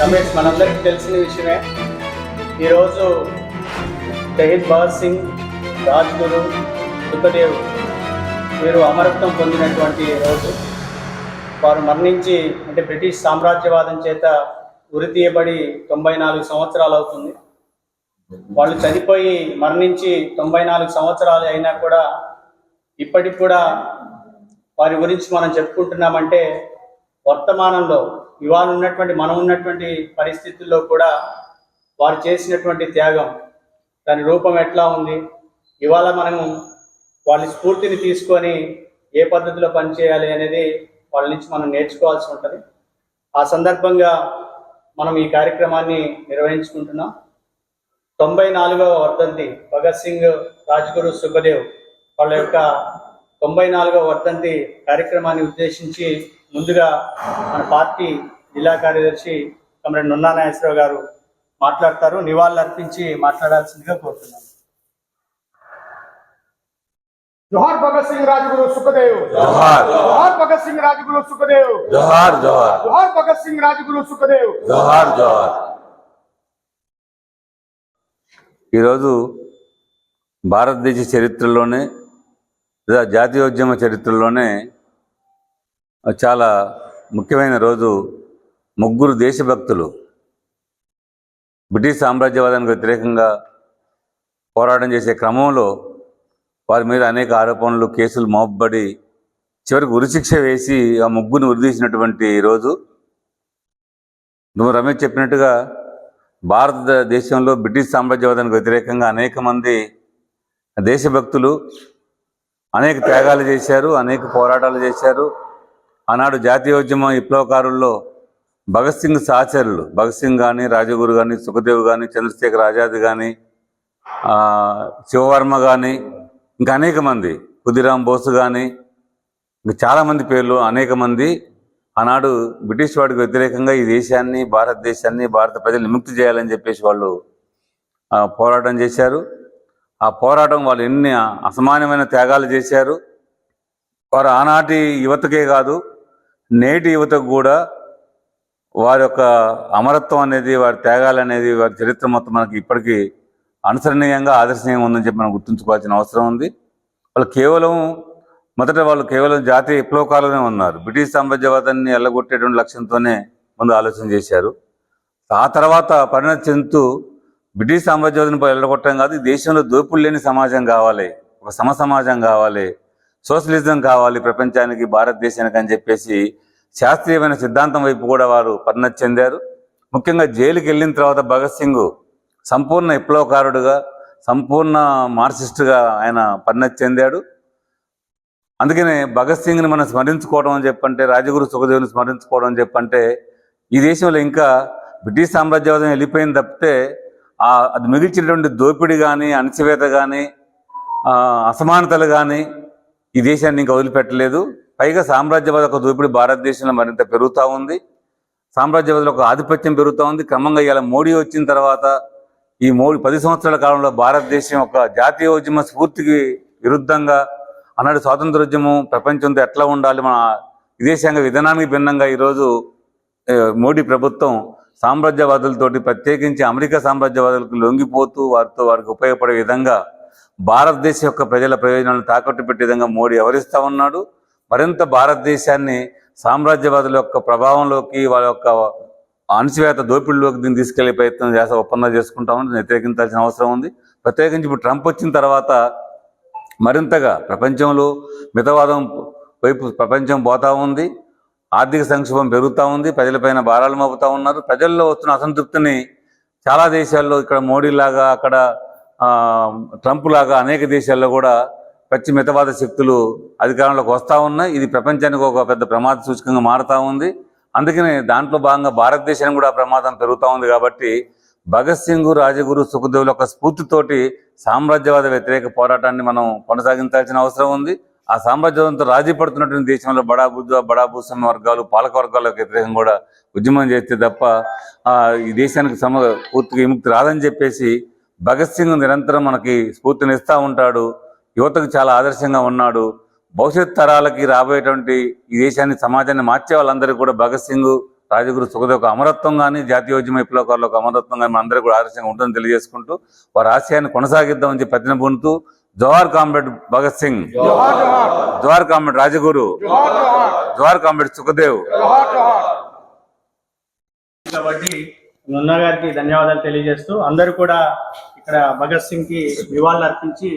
రమేష్ మనందరికీ తెలిసిన విషయమే. ఈరోజు షహీద్ భగత్ సింగ్ రాజ్గురు సుఖదేవ్ వీరు అమరత్వం పొందినటువంటి రోజు. వారు మరణించి అంటే బ్రిటిష్ సామ్రాజ్యవాదం చేత ఉరితీయబడి తొంభై నాలుగు సంవత్సరాలు అవుతుంది. వాళ్ళు చనిపోయి మరణించి తొంభై నాలుగు సంవత్సరాలు అయినా కూడా ఇప్పటికి కూడా వారి గురించి మనం చెప్పుకుంటున్నామంటే వర్తమానంలో ఇవాళ ఉన్నటువంటి మనం ఉన్నటువంటి పరిస్థితుల్లో కూడా వారు చేసినటువంటి త్యాగం దాని రూపం ఎట్లా ఉంది? ఇవాళ మనము వాళ్ళ స్ఫూర్తిని తీసుకొని ఏ పద్ధతిలో పనిచేయాలి అనేది వాళ్ళ నుంచి మనం నేర్చుకోవాల్సి ఉంటుంది. ఆ సందర్భంగా మనం ఈ కార్యక్రమాన్ని నిర్వహించుకుంటున్నాం. తొంభై నాలుగవ వర్ధంతి భగత్ సింగ్ రాజ్గురు సుఖదేవ్ వాళ్ళ యొక్క తొంభై నాలుగవ వర్ధంతి కార్యక్రమాన్ని ఉద్దేశించి ముందుగా మన పార్టీ జిల్లా కార్యదర్శి కమరెడ్ నున్నా నాగేశ్వరరావు గారు మాట్లాడతారు. నివాళులు అర్పించి మాట్లాడాల్సిందిగా కోరుతున్నాను. జోహార్ భగత్ సింగ్ రాజగురు సుఖదేవ్. జోహార్. జోహార్ భగత్ సింగ్ రాజగురు సుఖదేవ్. జోహార్ జోహార్. జోహార్ భగత్ సింగ్ రాజగురు సుఖదేవ్. జోహార్ జోహార్. ఈరోజు భారతదేశ చరిత్రలోనే లేదా జాతీయోద్యమ చరిత్రలోనే చాలా ముఖ్యమైన రోజు ముగ్గురు దేశభక్తులు బ్రిటిష్ సామ్రాజ్యవాదానికి వ్యతిరేకంగా పోరాటం చేసే క్రమంలో వారి మీద అనేక ఆరోపణలు కేసులు మోపబడి చివరికి ఉరిశిక్ష వేసి ఆ ముగ్గురిని ఉరిదీసినటువంటి రోజు నువ్వు రమేష్ చెప్పినట్టుగా భారతదేశంలో బ్రిటిష్ సామ్రాజ్యవాదానికి వ్యతిరేకంగా అనేక మంది దేశభక్తులు అనేక త్యాగాలు చేశారు అనేక పోరాటాలు చేశారు. ఆనాడు జాతీయోద్యమ విప్లవకారుల్లో భగత్ సింగ్ సహచరులు. భగత్ సింగ్ కానీ రాజగురు కానీ సుఖదేవ్ కానీ చంద్రశేఖర్ ఆజాద్ కానీ శివవర్మ కానీ ఇంకా అనేక మంది. ఖుదిరామ్ బోస్ కానీ ఇంకా చాలామంది పేర్లు అనేక మంది. ఆనాడు బ్రిటిష్ వాడికి వ్యతిరేకంగా ఈ దేశాన్ని భారతదేశాన్ని భారత ప్రజలు విముక్తి చేయాలని చెప్పేసి వాళ్ళు పోరాటం చేశారు. ఆ పోరాటం వాళ్ళు ఎన్ని అసమానమైన త్యాగాలు చేశారు. వారు ఆనాటి యువతకే కాదు నేటి యువతకు కూడా వారి యొక్క అమరత్వం అనేది వారి త్యాగాలు అనేది వారి చరిత్ర మొత్తం మనకి ఇప్పటికీ అనుసరణీయంగా ఆదర్శనీయంగా ఉందని చెప్పి మనం గుర్తుంచుకోవాల్సిన అవసరం ఉంది. వాళ్ళు కేవలం మొదట వాళ్ళు కేవలం జాతీయ విప్లవకాలనే ఉన్నారు. బ్రిటిష్ సామ్రాజ్యవాదాన్ని ఎల్లగొట్టేటువంటి లక్ష్యంతోనే ముందు ఆలోచన చేశారు. ఆ తర్వాత పరిణతి చెందుతూ బ్రిటిష్ సామ్రాజ్యవాదాన్ని వెళ్ళగొట్టడం కాదు ఈ దేశంలో దోపులు లేని సమాజం కావాలి ఒక సమ సమాజం కావాలి సోషలిజం కావాలి ప్రపంచానికి భారతదేశానికి అని చెప్పేసి శాస్త్రీయమైన సిద్ధాంతం వైపు కూడా వారు పరిణతి చెందారు. ముఖ్యంగా జైలుకి వెళ్ళిన తర్వాత భగత్ సింగ్ సంపూర్ణ విప్లవకారుడుగా సంపూర్ణ మార్క్సిస్టుగా ఆయన పరిణతి చెందాడు. అందుకనే భగత్ సింగ్ని మనం స్మరించుకోవడం అని చెప్పంటే రాజగురు సుఖదేవుని స్మరించుకోవడం అని చెప్పంటే ఈ దేశంలో ఇంకా బ్రిటిష్ సామ్రాజ్యవాదం వెళ్ళిపోయింది తప్పితే ఆ అది మిగిల్చినటువంటి దోపిడీ కానీ అణచివేత కానీ అసమానతలు కానీ ఈ దేశాన్ని ఇంకా వదిలిపెట్టలేదు. పైగా సామ్రాజ్యవాద ఒక దూపిడి భారతదేశంలో మరింత పెరుగుతూ ఉంది. సామ్రాజ్యవాదుల ఒక ఆధిపత్యం పెరుగుతూ ఉంది. క్రమంగా ఇలా మోడీ వచ్చిన తర్వాత ఈ మోడీ పది సంవత్సరాల కాలంలో భారతదేశం ఒక జాతీయోద్యమ స్ఫూర్తికి విరుద్ధంగా ఆనాడు స్వాతంత్రోద్యమం ప్రపంచంతో ఎట్లా ఉండాలి మన విదేశాంగ విధానానికి భిన్నంగా ఈరోజు మోడీ ప్రభుత్వం సామ్రాజ్యవాదులతోటి ప్రత్యేకించి అమెరికా సామ్రాజ్యవాదులకు లొంగిపోతూ వారితో వారికి ఉపయోగపడే విధంగా భారతదేశం యొక్క ప్రజల ప్రయోజనాలను తాకట్టు పెట్టే విధంగా మోడీ వ్యవహరిస్తూ ఉన్నాడు. మరింత భారతదేశాన్ని సామ్రాజ్యవాదుల యొక్క ప్రభావంలోకి వాళ్ళ యొక్క అణచివేత దోపిడిలోకి దీన్ని తీసుకెళ్ళే ప్రయత్నం చేసే ఒప్పందం చేసుకుంటామని వ్యతిరేకించాల్సిన అవసరం ఉంది. ప్రత్యేకించి ఇప్పుడు ట్రంప్ వచ్చిన తర్వాత మరింతగా ప్రపంచంలో మితవాదం వైపు ప్రపంచం పోతా ఉంది. ఆర్థిక సంక్షోభం పెరుగుతూ ఉంది. ప్రజలపైన భారాలు మోపుతూ ఉన్నారు. ప్రజల్లో వస్తున్న అసంతృప్తిని చాలా దేశాల్లో ఇక్కడ మోడీ లాగా అక్కడ ట్రంప్ లాగా అనేక దేశాల్లో కూడా పచ్చి మితవాద శక్తులు అధికారంలోకి వస్తూ ఉన్నాయి. ఇది ప్రపంచానికి ఒక పెద్ద ప్రమాద సూచకంగా మారుతూ ఉంది. అందుకనే దాంట్లో భాగంగా భారతదేశానికి కూడా ప్రమాదం పెరుగుతూ ఉంది కాబట్టి భగత్ సింగ్ రాజగురు సుఖదేవుల యొక్క స్ఫూర్తితోటి సామ్రాజ్యవాద వ్యతిరేక పోరాటాన్ని మనం కొనసాగించాల్సిన అవసరం ఉంది. ఆ సామ్రాజ్యవాదంతో రాజీ పడుతున్నటువంటి దేశంలో బడా బుద్ధ బడా భూస్వామ్య వర్గాలు పాలక వర్గాలకు వ్యతిరేకం కూడా ఉద్యమం చేస్తే తప్ప ఈ దేశానికి సమ పూర్తిగా విముక్తి రాదని చెప్పేసి భగత్ సింగ్ నిరంతరం మనకి స్ఫూర్తినిస్తూ ఉంటాడు. యువతకు చాలా ఆదర్శంగా ఉన్నాడు. భవిష్యత్ తరాలకి రాబోయేటువంటి ఈ దేశాన్ని సమాజాన్ని మార్చే వాళ్ళందరూ కూడా భగత్ సింగ్ రాజగురు సుఖదేవ్ ఒక అమరత్వం కానీ జాతీయోద్యమ విప్లవకారులు ఒక అమరత్వం కానీ మనందరూ కూడా ఆదర్శంగా ఉంటుందని తెలియజేసుకుంటూ వారి ఆశయాన్ని కొనసాగిద్దామని చెప్పి ప్రతిన పొందుతూ జవహర్ కామ్రేడ్ భగత్ సింగ్. జోహార్ జవహర్ కామ్రేడ్ రాజగురు. జోహార్ జవహర్ కామ్రేడ్ సుఖదేవ్. కాబట్టి నున్నా గారికి ధన్యవాదాలు తెలియజేస్తూ అందరూ కూడా ఇక్కడ భగత్ సింగ్కి నివాళులు అర్పించి